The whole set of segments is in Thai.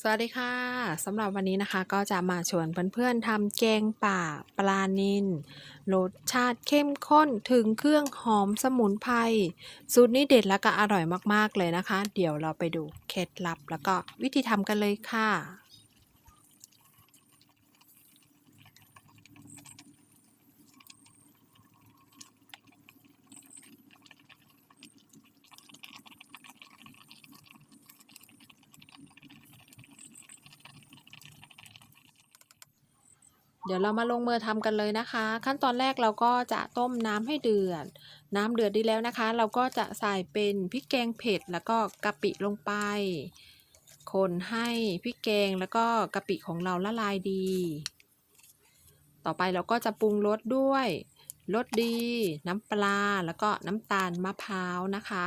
สวัสดีค่ะสำหรับวันนี้นะคะก็จะมาชวนเพื่อนๆทำแกงป่าปลานิลรสชาติเข้มข้นถึงเครื่องหอมสมุนไพรสูตรนี้เด็ดและก็อร่อยมากๆเลยนะคะ เดี๋ยวเราไปดูเคล็ดลับแล้วก็วิธีทำกันเลยค่ะ เดี๋ยวเรามาลงมือทำกันเลยนะคะ ขั้นตอนแรกเราก็จะต้มน้ำให้เดือด น้ำเดือดดีแล้วนะคะ เราก็จะใส่เป็นพริกแกงเผ็ดแล้วก็กะปิลงไป คนให้พริกแกงแล้วก็กะปิของเราละลายดี ต่อไปเราก็จะปรุงรสด้วยรสดี น้ำปลาแล้วก็น้ำตาลมะพร้าวนะคะ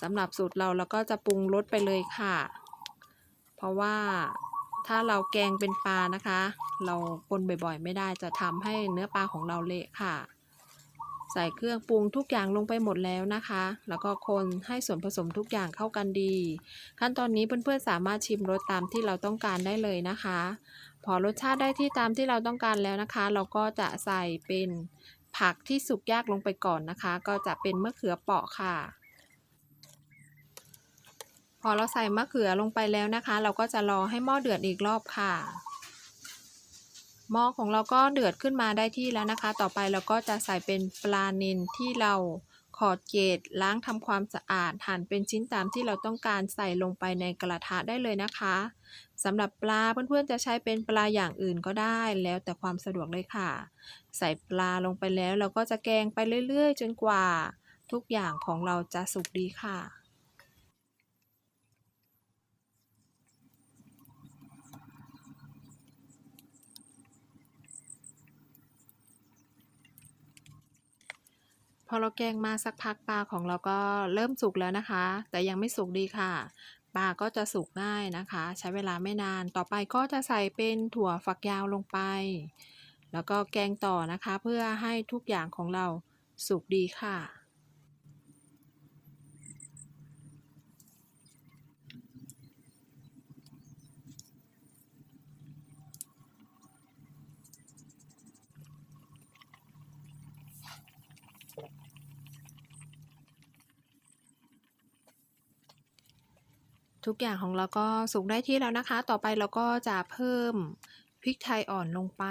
สำหรับสูตรเราเราก็จะปรุงรสไปเลยค่ะ เพราะว่า ถ้าเราแกงเป็นปลานะคะ เราปนบ่อยๆ ไม่ได้จะทำให้เนื้อปลาของเราเละค่ะ ใส่เครื่องปรุงทุกอย่างลงไปหมดแล้วนะคะ แล้วก็คนให้ส่วนผสมทุกอย่างเข้ากันดี ขั้นตอนนี้เพื่อนๆสามารถชิมรสตามที่เราต้องการได้เลยนะคะ พอรสชาติได้ที่ตามที่เราต้องการแล้วนะคะ เราก็จะใส่เป็นผักที่สุกยากลงไปก่อนนะคะ ก็จะเป็นมะเขือเปาะค่ะ พอเราใส่มะเขือลงไปแล้วนะคะ เราก็จะรอให้หม้อเดือดอีกรอบค่ะหม้อของเราก็เดือดขึ้นมาได้ที่แล้วนะคะ ต่อไปเราก็จะใส่เป็นปลานิลที่เราขอดเกล็ดล้างทำความสะอาดหั่นเป็นชิ้นตามที่เราต้องการใส่ลงไปในกระทะได้เลยนะคะสำหรับปลาเพื่อนๆจะใช้เป็นปลาอย่างอื่นก็ได้แล้วแต่ความสะดวกเลยค่ะ ใส่ปลาลงไปแล้วเราก็จะแกงไปเรื่อยๆ จนกว่า ทุกอย่างของเราจะสุกดีค่ะ พอเราแกงมาสักพักปลาของเราก็เริ่มสุกแล้วนะคะ แต่ยังไม่สุกดีค่ะ ปลาก็จะสุกง่ายนะคะ ใช้เวลาไม่นาน ต่อไปก็จะใส่เป็นถั่วฝักยาวลงไป แล้วก็แกงต่อนะคะ เพื่อให้ทุกอย่างของเราสุกดีค่ะ ทุกอย่างของเราก็สุกได้ที่แล้วนะคะ ต่อไปเราก็จะเพิ่มพริกไทยอ่อนลงไป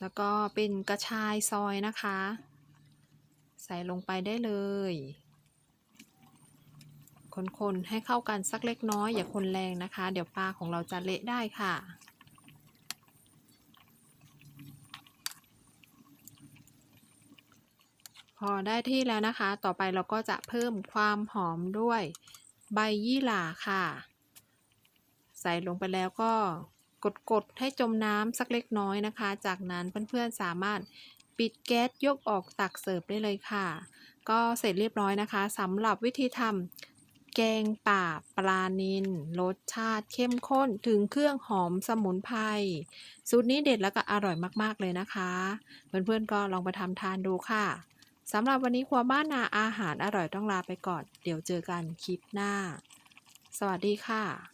แล้วก็เป็นกระชายซอยนะคะ ใส่ลงไปได้เลย คนๆให้เข้ากันสักเล็กน้อยอย่าคนแรงนะคะ เดี๋ยวปลาของเราจะเละได้ค่ะ อได้ที่แล้วนะคะ ต่อไปเราก็จะเพิ่มความหอมด้วยใบยี่หร่าค่ะ ใส่ลงไปแล้วก็กดๆให้จมน้ำสักเล็กน้อยนะคะ จากนั้นเพื่อนๆสามารถปิดแก๊สยกออกตักเสิร์ฟได้เลยค่ะ ก็เสร็จเรียบร้อยนะคะสำหรับวิธีทำแกงป่าปลานิลรสชาติเข้มข้นถึงเครื่องหอมสมุนไพรสูตรนี้เด็ดแล้วก็อร่อยมากๆเลยนะคะ เพื่อนๆก็ลองไปทำทานดูค่ะ สำหรับวันนี้ครัวบ้านนาอาหารอร่อยต้องลาไปก่อน เดี๋ยวเจอกันคลิปหน้า สวัสดีค่ะ